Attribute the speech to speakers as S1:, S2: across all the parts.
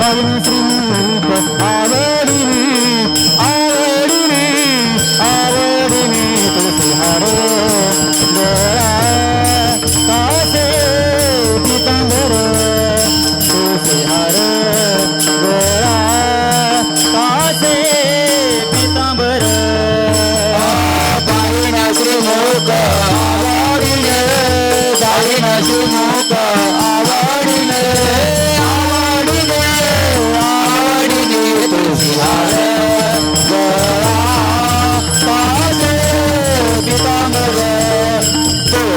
S1: பவன் சிந்த ஆவே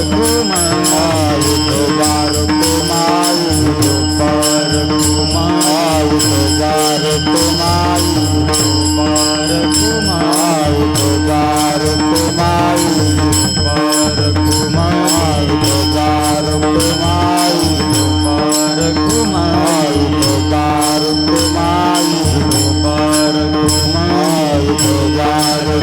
S1: Kumar Kumar
S2: Kumar Kumar